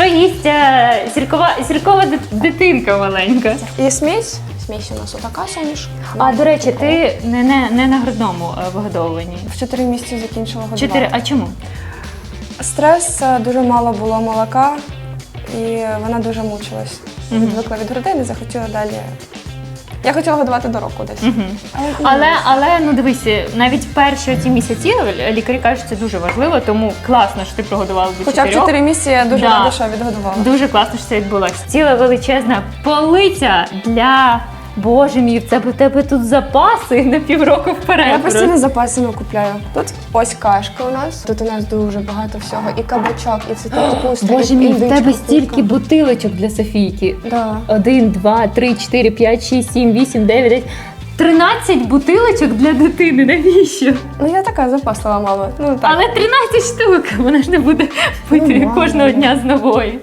Що їсть е, зіркова дит- дитинка маленька? Є смесь. Смесь у нас отака суміш. А до речі, ти не, не, не на грудному е, вигодовуванні. в 4 місяці закінчила годувати. Чотири. А чому? Стрес, е, дуже мало було молока, і вона дуже мучилась. Звикла Відвикла від грудей, не захотіла далі. Я хотіла годувати до року десь. Угу. Але, але ну дивись, навіть перші ці місяці лікарі кажуть, це дуже важливо, тому класно, що ти прогодувала до Хоча в чотирьох. 4 місяці я дуже Да. рада, що я відгодувала. Дуже класно, що це відбулося. Ціла величезна полиця для Боже мій, в тебе, в тебе тут запаси на півроку вперед. Я постійно запасами купляю. Тут ось кашка у нас. Тут у нас дуже багато всього. І кабачок, і цвіте капуста, Боже мій, в тебе стільки бутилочок для Софійки. Да. Один, два, три, чотири, п'ять, шість, сім, вісім, дев'ять, десять. Тринадцять бутилочок для дитини. Навіщо? Ну я така запаслива мама. Ну так. Але 13 штук. Вона ж не буде пити Ну, кожного дня з нової.